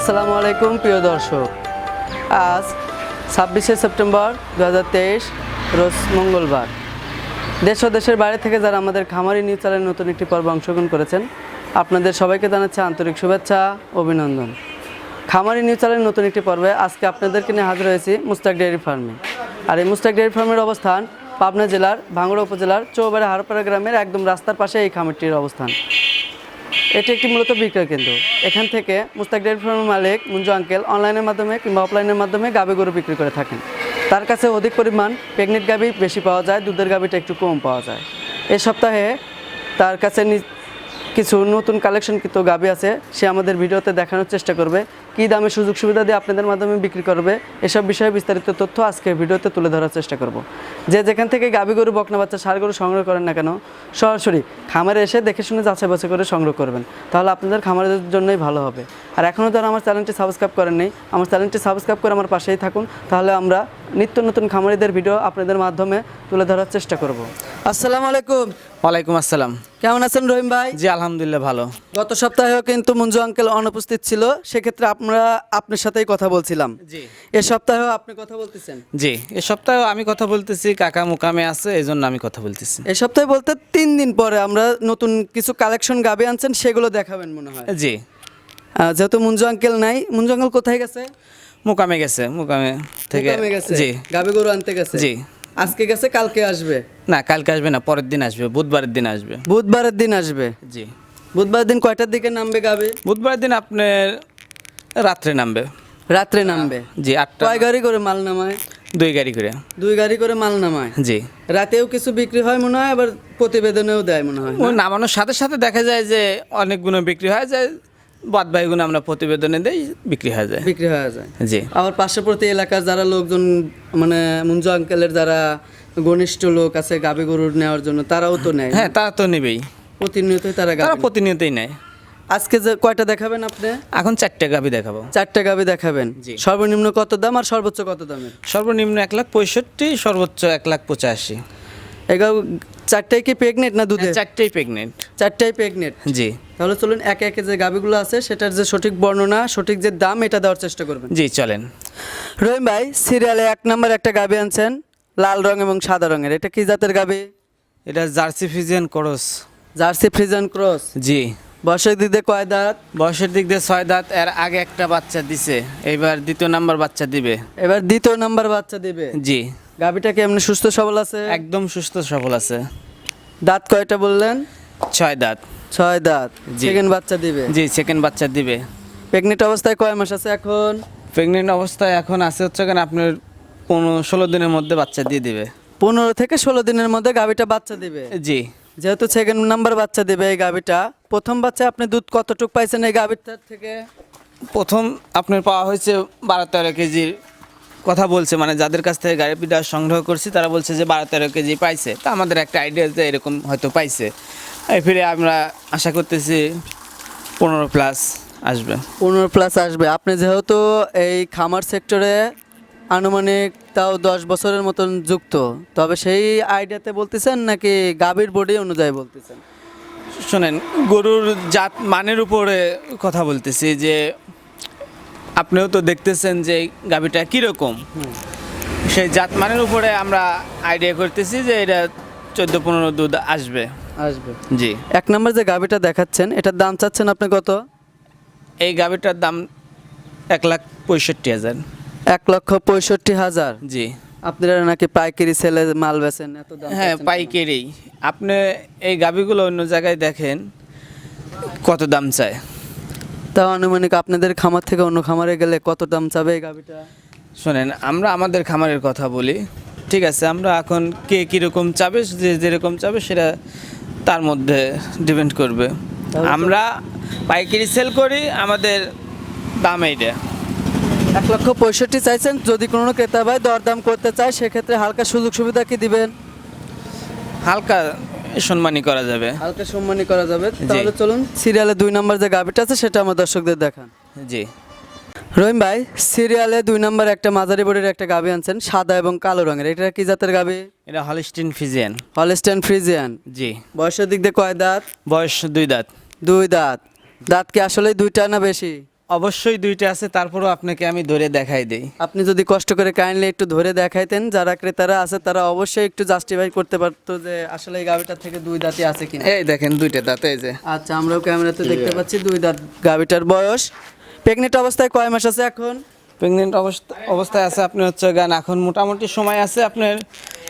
আসসালামু আলাইকুম, প্রিয় দর্শক। আজ ছাব্বিশে সেপ্টেম্বর দু হাজার তেইশ, রোজ মঙ্গলবার। দেশ ও দেশের বাইরে থেকে যারা আমাদের খামারি নিউজ চ্যানেলের নতুন একটি পর্ব অংশগ্রহণ করেছেন, আপনাদের সবাইকে জানাচ্ছি আন্তরিক শুভেচ্ছা, অভিনন্দন। খামারি নিউজ চ্যানেলের নতুন একটি পর্বে আজকে আপনাদেরকে নিয়ে হাজির হয়েছি মুস্তাক ডেয়ারি ফার্মে। আর এই মুস্তাক ডেয়ারি ফার্মের অবস্থান পাবনা জেলার ভাঙ্গুড়া উপজেলার চৌবাড়ি হারপাড়া গ্রামের একদম রাস্তার পাশে এই খামারটির অবস্থান। এটি একটি মূলত বিক্রয় কেন্দ্র। এখান থেকে মুস্তাক ডেয়ারি ফার্মের মালিক মুঞ্জু আঙ্কেল অনলাইনের মাধ্যমে কিংবা অফলাইনের মাধ্যমে গাবি গরু বিক্রি করে থাকেন। তার কাছে অধিক পরিমাণ প্রেগনেন্ট গাবি বেশি পাওয়া যায়, দুধের গাবিটা একটু কম পাওয়া যায়। এ সপ্তাহে তার কাছে কিছু নতুন কালেকশন কিন্তু গাবি আছে, সে আমাদের ভিডিওতে দেখানোর চেষ্টা করবে, কী দামে সুযোগ সুবিধা দিয়ে আপনাদের মাধ্যমে বিক্রি করবে, এসব বিষয়ে বিস্তারিত তথ্য আজকে ভিডিওতে তুলে ধরার চেষ্টা করব। যে যেখান থেকে গাবি গরু, বকনা বাচ্চা সার গরু সংগ্রহ করেন না কেন, সরাসরি খামারে এসে দেখে শুনে যাচাই বাছাই করে সংগ্রহ করবেন, তাহলে আপনাদের খামারের জন্যই ভালো হবে। আর এখনও যারা আমার চ্যানেলটি সাবস্ক্রাইব করেন নেই আমার চ্যানেলটি সাবস্ক্রাইব করে আমার পাশেই থাকুন তাহলে আমরা নিত্য নতুন খামারিদের ভিডিও আপনাদের মাধ্যমে তুলে ধরার চেষ্টা করব। আসসালামু আলাইকুম। ওয়ালাইকুম আসসালাম। কেমন আছেন রহিম ভাই? জি আলহামদুলিল্লাহ ভালো। গত সপ্তাহেও কিন্তু মঞ্জু আঙ্কেল অনুপস্থিত ছিল সেক্ষেত্রে আমরা আপনার সাথেই কথা বলছিলাম। জি। এ সপ্তাহেও আপনি কথা বলতেছেন? জি এ সপ্তাহে আমি কথা বলতেছি কাকা মুকামে আছে এই জন্য আমি কথা বলতেছি। এ সপ্তাহে বলতে তিন দিন পরে আমরা নতুন কিছু কালেকশন গাবে আনছেন সেগুলো দেখাবেন মনে হয়। জি। যেহেতু মুঞ্জু আঙ্কেল নাই মুঞ্জু আঙ্কেল কোথায় গেছে? মুকামে গেছে মুকামে থেকে গেছে? জি। গাবে গরু আনতে গেছে? জি। আজকে গেছে কালকে আসবে? না কালকে আসবে না পরের দিন আসবে বুধবারের দিন আসবে। বুধবারের দিন আসবে? জি। বুধবার দিন কয়টার দিকে নামবে গাবে? বুধবারের দিন আপনার রাত্রে নামবে। রাত্রে নামবে? জি আটটা কয় গাড়ি করে মাল নামায়? দুই গাড়ি করে। দুই গাড়ি করে মাল নামায়? জি। রাতেও কিছু বিক্রি হয় মনে হয় আবার প্রতিবেদনেও দেয় মনে হয় নামানোর সাথে সাথে দেখা যায় যে অনেকগুলো বিক্রি হয় যায় বাদ বাকিগুলো আমরা প্রতিবেদনে দেই বিক্রি হয়ে যায়। বিক্রি হয়ে যায়। জি। আবার পার্শ্ববর্তী এলাকার যারা লোকজন মানে মুঞ্জু আঙ্কেলের যারা ঘনিষ্ঠ লোক আছে গাবে গরু নেওয়ার জন্য তারাও তো নেয়? হ্যাঁ তারা তো নেবেই। প্রতিনিয়তই তারা তারা প্রতিনিয়তই নেয়। আজকে যে কয়টা দেখাবেন আপনি? এখন চারটে গাভি দেখাবো। চারটা গাবে দেখাবেন। সর্বনিম্ন কত দাম আর সর্বোচ্চ কত দামের? সর্বনিম্ন এক লাখ পঁয়ষট্টি সর্বোচ্চ এক লাখ পঁচাশি। এগারো চারটাই কি প্রেগনেন্ট না দুধে? চারটেই প্রেগনেন্ট চারটাই প্রেগনেন্ট জি। তাহলে চলুন একে একে যে গাবিগুলো আছে সেটার যে সঠিক বর্ণনা সঠিক যে দাম এটা দেওয়ার চেষ্টা করবেন। জি চলেন। রহিম ভাই সিরিয়ালে এক নম্বর একটা গাবি আনছেন লাল রং এবং সাদা রঙের। এটা কি জাতের গাবি? এটা Jersey Friesian cross. Jersey Friesian cross? জি। বয়সের দিক দিয়ে কয় দাঁত? বয়সের দিক দিয়ে ছয় দাঁত এর আগে একটা বাচ্চা দিছে এবার দ্বিতীয় নাম্বার বাচ্চা দিবে। এবার দ্বিতীয় নাম্বার বাচ্চা দিবে। জি। গাবিটা কি এমনি সুস্থ সবল আছে? একদম সুস্থ সবল আছে। দাঁত কয়টা বললেন? ছয় দাঁত। ছয় দাঁত। সেকেন্ড বাচ্চা দিবে। জি সেকেন্ড বাচ্চা দিবে। প্রেগনেন্ট অবস্থায় কয় মাস আছে এখন? প্রেগনেন্ট অবস্থায় এখন আছে হচ্ছে কেন আপনার পনেরো ষোলো দিনের মধ্যে বাচ্চা দিয়ে দিবে। পনেরো থেকে ষোলো দিনের মধ্যে গাবিটা বাচ্চা দিবে? জি। যেহেতু সেকেন্ড নাম্বার বাচ্চা দেবে এই গাবিটা প্রথম বাচ্চা আপনি দুধ কতটুকু পাইছেন এই গাবিটার থেকে? প্রথম আপনার পাওয়া হয়েছে বারো তেরো কেজির কথা বলছে মানে যাদের কাছ থেকে গাড়িটা সংগ্রহ করছি তারা বলছে যে বারো তেরো কেজি পাইছে। তা আমাদের একটা আইডিয়া যে এরকম হয়তো পাইছে। এই ফিরে আমরা আশা করতেছি পনেরো প্লাস আসবে। পনেরো প্লাস আসবে। আপনি যেহেতু এই খামার সেক্টরে আনুমানিক তাও দশ বছরের মতন যুক্ত তবে সেই আইডিয়াতে বলতেছেন নাকি গাভীর বডি অনুযায়ী বলতেছেন? শোনেন গরুর জাত মানের উপরে কথা বলতেছি যে আপনিও তো দেখতেছেন যে গাভিটা কীরকম। সেই জাত মানের উপরে আমরা আইডিয়া করতেছি যে এটা চোদ্দ পনেরো দুধ আসবে। আসবে। জি। এক নম্বর যে গাভীটা দেখাচ্ছেন এটার দাম চাচ্ছেন আপনি কত? এই গাভিটার দাম এক লাখ পঁয়ষট্টি হাজার। এক লক্ষ পঁয়ষট্টি হাজার? জি। আপনারা নাকি পাইকারি সেলে মাল বেচেন এত দাম হ্যাঁ পাইকারি। আপনি এই গাভিগুলো অন্য জায়গায় দেখেন কত দাম চায়। তাও আনুমানিক আপনাদের খামার থেকে অন্য খামারে গেলে কত দাম চাবে এই গাভীটা? শোনেন আমরা আমাদের খামারের কথা বলি ঠিক আছে? আমরা এখন কে কীরকম চাবে যে যেরকম চাবে সেটা তার মধ্যে ডিপেন্ড করবে। আমরা পাইকারি সেল করি আমাদের দাম এইটা। এক লক্ষ পঁয়ষট্টি চাইছেন যদি কোনো ক্রেতা ভাই দরদাম করতে চায় সেক্ষেত্রে হালকা সুযোগ সুবিধা কি দিবেন? হালকা সম্মানী করা যাবে। হালকা সম্মানী করা যাবে। তাহলে চলুন সিরিয়ালে দুই নম্বর যে গাবিটা আছে সেটা আমার দর্শকদের দেখান। জি। রহিম ভাই সিরিয়ালে দুই নম্বর একটা মাঝারি বডির একটা গাবি আনছেন সাদা এবং কালো রঙের। এটা কি জাতের গাবি এটা হলিস্টিন ফিজিয়ান। হলস্টেন ফ্রিজিয়ান জি। বয়সের দিক দিয়ে কয় দাঁত? বয়স দুই দাঁত। দুই দাঁত। দাঁত কি আসলে দুইটা না বেশি? অবশ্যই দুইটা আছে তারপরও আপনাকে আমি ধরে দেখাই দেই। আপনি যদি কষ্ট করে কাইন্ডলি একটু ধরে দেখাইতেন যারা ক্রেতারা আছে তারা অবশ্যই একটু জাস্টিফাই করতে পারতো যে আসলে এই গাভিটার থেকে দুই দাঁতই আছে কিনা। এই দেখেন দুইটা দাঁত এই যে। আচ্ছা আমরাও ক্যামেরাতে দেখতে পাচ্ছি দুই দাঁত গাভিটার বয়স। প্রেগনেন্ট অবস্থায় কয় মাস আছে এখন? প্রেগনেন্ট অবস্থা অবস্থায় আছে আপনি হচ্ছে গান এখন মোটামুটি সময় আছে আপনার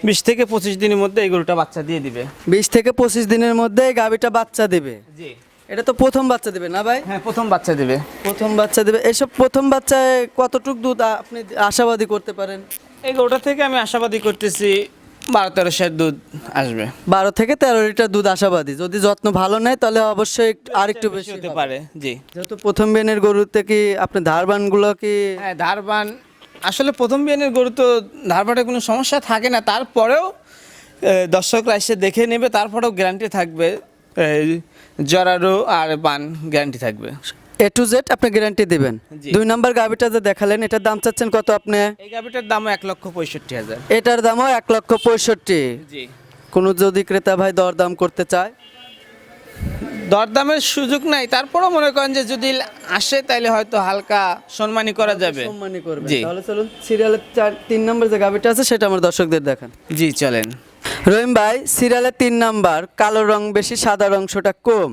বিশ থেকে পঁচিশ দিনের মধ্যে এই গরুটা বাচ্চা দিয়ে দিবে। বিশ থেকে পঁচিশ দিনের মধ্যে এই গাভিটা বাচ্চা দেবে। জি। এটা তো প্রথম বাচ্চা দেবে না ভাই? হ্যাঁ প্রথম বাচ্চা দিবে। প্রথম বাচ্চা দেবে। এসব প্রথম বাচ্চায় কতটুক দুধ আপনি আশাবাদী করতে পারেন? এই গরুটা থেকে আমি আশাবাদী করতেছি বারো তেরো শের দুধ আসবে। বারো থেকে তেরো লিটার দুধ আশাবাদী। যদি যত্ন ভালো নেয় তাহলে অবশ্যই একটু- আর একটু বেশি হতে পারে জি। যেহেতু প্রথম বেনের গরুতে কি আপনি ধারবানগুলো কি হ্যাঁ ধারবান আসলে প্রথম বিয়ানের গরু তো ধারবাটে কোনো সমস্যা থাকে না। তারপরেও দর্শকরা এসে দেখে নেবে তারপরেও গ্যারান্টি থাকবে। জরারো আর বান গ্যারান্টি থাকবে। এ টু জেড আপনি গ্যারান্টি দিবেন। দুই নাম্বার গাভিটা যে দেখালেন এটার দাম চাচ্ছেন কত আপনি? এই গাভিটার দাম এক লক্ষ পঁয়ষট্টি হাজার। এটার দামও এক লক্ষ পঁয়ষট্টি। জি। কোনো যদি ক্রেতা ভাই দরদাম করতে চায়? দরদামের সুযোগ নাই তারপরেও মনে করেন যে যদি আসে তাহলে হয়তো হালকা সম্মানী করা যাবে। সম্মানই করবে। তাহলে চলুন সিরিয়ালের চার তিন নম্বর যে গাভিটা আছে সেটা আমার দর্শকদের দেখান। জি চলেন। রহিম ভাই সিরিয়ালের তিন নাম্বার কালো রং বেশি সাদা অংশটা কম।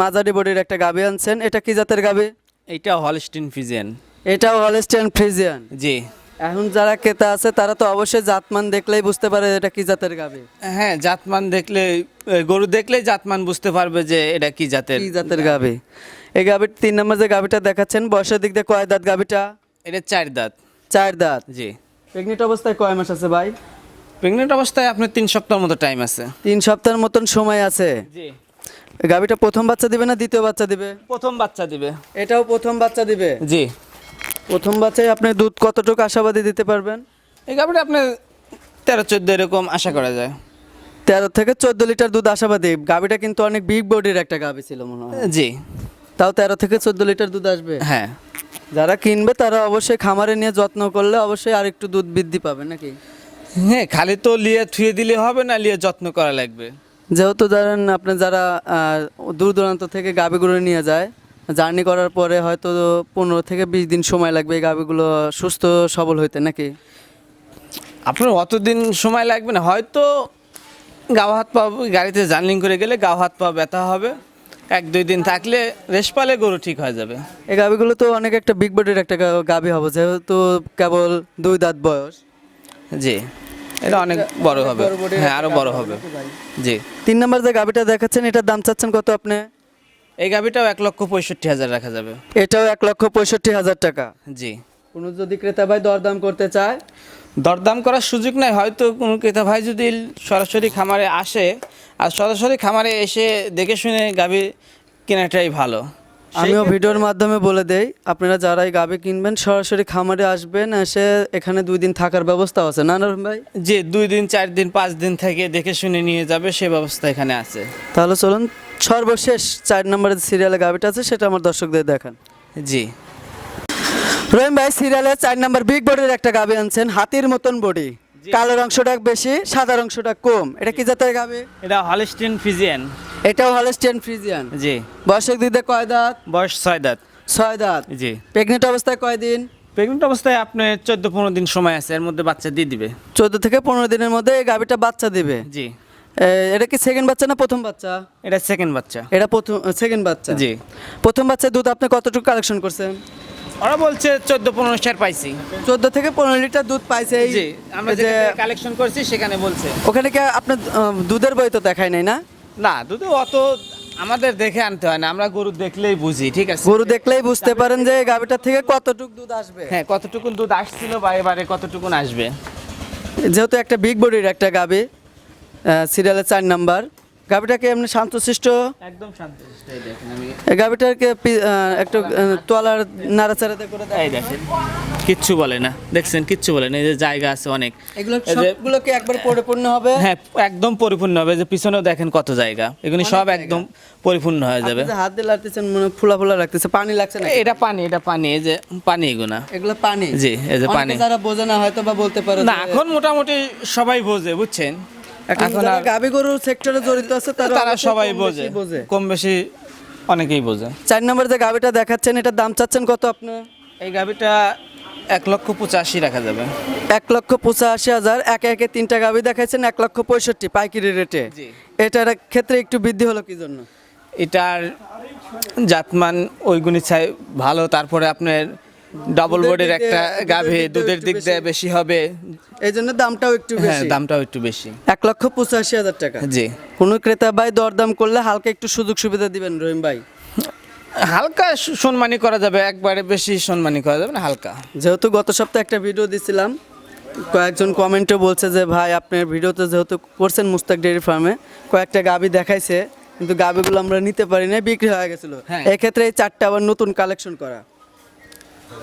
মাঝারি বডির একটা গাভি আনছেন এটা কি জাতের গাভি? এইটা হলস্টিন ফিজিয়ান এটাও হলস্টিন ফ্রিজিয়ান জি। এখন যারা ক্রেতা আছে তারা তো অবশ্যই জাতমান দেখলেই বুঝতে পারে এটা কি জাতের গাভি। হ্যাঁ জাতমান দেখলে গরু দেখলেই জাতমান বুঝতে পারবে যে এটা কি জাতের কি জাতের গাভি। এই গাভির তিন নম্বর যে গাভিটা দেখাচ্ছেন বয়সের দিক দিয়ে কয় দাঁত গাভিটা? এটা চার দাঁত। চার দাঁত। জি। প্রেগনেন্ট অবস্থায় কয় মাস আছে ভাই? প্রেগনেন্ট অবস্থায় আপনার তিন সপ্তাহ মতো টাইম আছে। তিন সপ্তাহের মতন সময় আছে। জি। গাভিটা প্রথম বাচ্চা দিবে না দ্বিতীয় বাচ্চা দিবে? প্রথম বাচ্চা দিবে। এটাও প্রথম বাচ্চা দিবে? জি। প্রথম বাচ্চায় আপনি দুধ কতটুকু আশাবাদী দিতে পারবেন? এই গাভিটা আপনার তেরো চোদ্দ এরকম আশা করা যায়। তেরো থেকে চোদ্দ লিটার দুধ আশাবাদী। গাভিটা কিন্তু অনেক বিগ বডির একটা গাভি ছিল মনে হয়। জি। তাও তেরো থেকে চোদ্দ লিটার দুধ আসবে? হ্যাঁ। যারা কিনবে তারা অবশ্যই খামারে নিয়ে যত্ন করলে অবশ্যই আরেকটু দুধ বৃদ্ধি পাবে নাকি? হ্যাঁ খালি তো লিয়ে থুয়ে দিলে হবে না লিয়ে যত্ন করা লাগবে। যেহেতু ধরেন আপনি যারা দূর দূরান্ত থেকে গাভিগুলো নিয়ে যায় জার্নি করার পরে হয়তো পনেরো থেকে বিশ দিন সময় লাগবে এই গাভিগুলো সুস্থ সবল হইতে নাকি? আপনার অতদিন সময় লাগবে না। হয়তো গাও হাত পা গাড়িতে জার্নিং করে গেলে গাও হাত পা ব্যথা হবে। এক দুই দিন থাকলে রেস্ট পালে গরু ঠিক হয়ে যাবে। এই গাভিগুলো তো অনেক একটা বিগ বডির একটা গা- গাভি হবে যেহেতু কেবল দুই দাঁত বয়স। জি। এটা অনেক বড় হবে। হ্যাঁ আরও বড় হবে। জি। তিন নম্বর যে গাভিটা দেখাচ্ছেন এটার দাম চাচ্ছেন কত আপনি? এই গাভিটাও এক লক্ষ পঁয়ষট্টি হাজার রাখা যাবে। এটাও এক লক্ষ পঁয়ষট্টি হাজার টাকা। জি। কোনো যদি ক্রেতা ভাই দরদাম করতে চায়? দরদাম করার সুযোগ নাই। হয়তো কোনো ক্রেতা ভাই যদি সরাসরি খামারে আসে আর সরাসরি খামারে এসে দেখে শুনে গাভি কেনাটাই ভালো। আমিও ভিডিওর মাধ্যমে বলে দেই আপনারা যারাই গাভি কিনবেন সরাসরি খামারে আসবেন এসে এখানে দুই দিন থাকার ব্যবস্থা আছে। না ভাই? যে দুই দিন চার দিন পাঁচ দিন থেকে দেখে শুনে নিয়ে যাবে সে ব্যবস্থা এখানে আছে। তাহলে চলুন সর্বশেষ চার নম্বরের সিরিয়ালে গাভিটা আছে সেটা আমার দর্শকদের দেখান। জি। রহিম ভাই সিরিয়ালে চার নম্বর বিগ বডির একটা গাভি আনছেন হাতির মতন বডি কালোর অংশটা বেশি সাদার অংশটা কম। এটা কি জাতের গাভি এটা হলিস্টিন ফিজিয়ান এটাও হলস্টিয়ান ফ্রিজিয়ান জি। বয়সের দিতে কয় দাঁত? বয়স ছয় দাঁত। ছয় দাঁত। জি। প্রেগনেন্ট অবস্থায় কয় দিন? প্রেগনেন্ট অবস্থায় আপনার চোদ্দ পনেরো দিন সময় আছে এর মধ্যে বাচ্চা দিয়ে দিবে। চোদ্দ থেকে পনেরো দিনের মধ্যে এই গাভিটা বাচ্চা দিবে? জি। এটা কি সেকেন্ড বাচ্চা না প্রথম বাচ্চা? এটা সেকেন্ড বাচ্চা। এটা প্রথম সেকেন্ড বাচ্চা। জি। প্রথম বাচ্চার দুধ আপনি কতটুকু কালেকশন করছেন? ওরা বলছে চোদ্দ পনেরো চার পাইছি। চোদ্দ থেকে পনেরো লিটার দুধ পাইছে এই জি আমরা যে কালেকশন করছি সেখানে বলছে। ওখানে কি আপনার দুধের বই তো দেখায় নাই না? না দুধ অত আমাদের দেখে আনতে হয় না আমরা গরু দেখলেই বুঝি ঠিক আছে? গরু দেখলেই বুঝতে পারেন যে এই গাভিটার থেকে কতটুকু দুধ আসবে। হ্যাঁ কতটুকু দুধ আসছিল বা এবারে কতটুকু আসবে। যেহেতু একটা বিগ বডির একটা গাভি সিরিয়ালের চার নাম্বার গাভিটাকে এমনি শান্তশিষ্ট? একদম শান্ত এই দেখেন আমি। গাভিটাকে একটু তলার নাড়াচাড়াতে করে দেখ দেখেন কিচ্ছু বলে না। দেখছেন কিচ্ছু বলে না এই যে জায়গা আছে অনেক। এগুলো একবার পরিপূর্ণ হবে? হ্যাঁ একদম পরিপূর্ণ হবে। যে পিছনেও দেখেন কত জায়গা। এগুলি সব একদম পরিপূর্ণ হয়ে যাবে। হাত দিয়ে লাগতেছেন মনে ফুলা ফুলা লাগতেছে। পানি লাগছে না এটা পানি এটা পানি এই যে পানি এগুনা এগুলো পানি? জি, এই যে পানি। যারা বোঝে না হয়তো বা বলতে পারে না এখন মোটামুটি সবাই বোঝে বুঝছেন? এখন আর গরুর সেক্টরে জড়িত আছে তারা সবাই বোঝে কম বেশি অনেকেই বোঝে। চার নম্বর যে গাবিটা দেখাচ্ছেন এটার দাম চাচ্ছেন কত আপনি? এই গাভিটা এক লক্ষ পঁচাশি রাখা যাবে। এক লক্ষ পঁচাশি হাজার একে একে তিনটা গাবি দেখাচ্ছেন এক লক্ষ পঁয়ষট্টি পাইকারি রেটে। এটার ক্ষেত্রে একটু বৃদ্ধি হলো কি জন্য? এটার জাতমান ওইগুলি চাই ভালো তারপরে আপনার ডাবল বডির একটা গাভী দুধের দিক দিয়ে বেশি। হবে। এই জন্য দামটাও একটু হ্যাঁ বেশি। দামটাও একটু বেশি। এক লক্ষ পঁচাশি হাজার টাকা। জি। কোনো ক্রেতা ভাই দরদাম করলে হালকা একটু সুযোগ সুবিধা দিবেন রহিম ভাই। হালকা সম্মানী করা যাবে একবারে বেশি সম্মানী করা যাবে না হালকা। যেহেতু গত সপ্তাহে একটা ভিডিও দিছিলাম কয়েকজন কমেন্টে বলছে যে ভাই আপনার ভিডিওতে যেহেতু করছেন মুস্তাক ডেয়ারি ফার্মে কয়েকটা গাবি দেখাইছে কিন্তু গাবিগুলো আমরা নিতে পারি না বিক্রি হয়ে গেছিল। হ্যাঁ। এক্ষেত্রে এই চারটা আবার নতুন কালেকশন করা।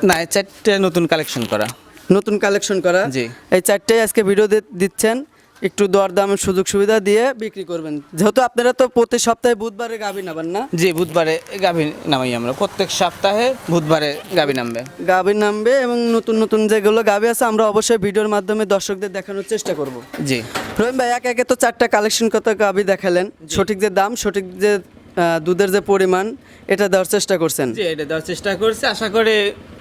না এই চারটে নতুন কালেকশন করা। নতুন কালেকশন করা? জি। এই চারটাই আজকে ভিডিও দিচ্ছেন। একটু দরদামের সুযোগ সুবিধা দিয়ে বিক্রি করবেন। যেহেতু আপনারা তো প্রতি সপ্তাহে বুধবারে গাবি নেবেন না? জি বুধবারে গাভী নামাই আমরা। প্রত্যেক সপ্তাহে বুধবারে গাভী নামবে। গাবি নামবে এবং নতুন নতুন যেগুলো গাবি আছে আমরা অবশ্যই ভিডিওর মাধ্যমে দর্শকদের দেখানোর চেষ্টা করব। জি। রহিম ভাই একে একে তো চারটা কালেকশন কত গাবি দেখালেন? সঠিক যে দাম সঠিক যে দুধের যে পরিমাণ এটা দেওয়ার চেষ্টা করছেন? জি এটা দেওয়ার চেষ্টা করছি। আশা করে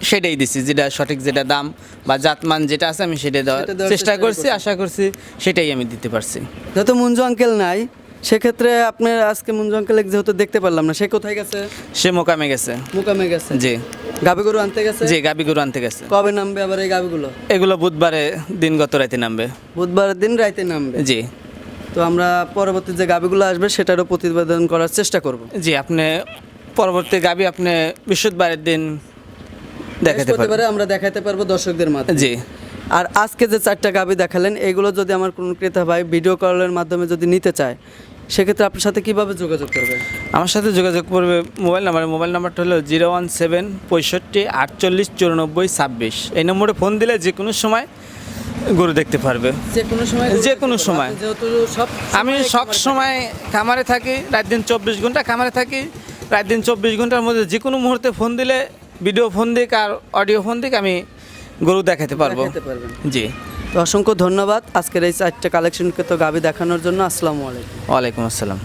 সেটাই দিছি যেটা সঠিক যেটা দাম বা জাতমান যেটা আছে আমি সেটা দেওয়ার চেষ্টা করছি আশা করছি সেটাই আমি দিতে পারছি। যত মুঞ্জু আঙ্কেল নাই সেক্ষেত্রে আপনার আজকে মুঞ্জু আঙ্কেল যেহেতু দেখতে পারলাম না সে কোথায় গেছে? সে মোকামে গেছে। মুকামে গেছে? জি। গাবি গরু আনতে গেছে? জি গাবি গরু আনতে গেছে। কবে নামবে আবার এই গাবিগুলো? এগুলো বুধবারে দিনগত রাতে নামবে। বুধবারের দিন রাইতে নামবে? জি। তো আমরা পরবর্তী যে গাবিগুলো আসবে সেটারও প্রতিবেদন করার চেষ্টা করব। জি আপনি পরবর্তী গাবি আপনি বৃহস্পতিবারের দিন দেখাতে পারবেন। আমরা দেখাতে পারব দর্শকদের মাধ্যমে। জি। আর আজকে যে চারটা গাবি দেখালেন এগুলো যদি আমার কোনো ক্রেতা ভাই ভিডিও কলের মাধ্যমে যদি নিতে চায় সেক্ষেত্রে আপনার সাথে কীভাবে যোগাযোগ করবে? আমার সাথে যোগাযোগ করবে মোবাইল নাম্বার মোবাইল নাম্বারটা হলো জিরো ওয়ান সেভেন পঁয়ষট্টি আটচল্লিশ চুরানব্বই ছাব্বিশ। এই নম্বরে ফোন দিলে যে কোনো সময় গরু দেখতে পারবে। যে কোনো সময় যে কোনো সময়। যেহেতু সব আমি সব সময় খামারে থাকি রাত দিন চব্বিশ ঘণ্টা খামারে থাকি রাত দিন চব্বিশ ঘণ্টার মধ্যে যে কোনো মুহূর্তে ফোন দিলে ভিডিও ফোন দিক আর অডিও ফোন দিক আমি গরু দেখাতে পারব। দেখাতে পারবেন। জি। তো অসংখ্য ধন্যবাদ আজকের এই চারটা কালেকশনকে তো গাবি দেখানোর জন্য। আসসালামু আলাইকুম। ওয়ালাইকুম আসসালাম।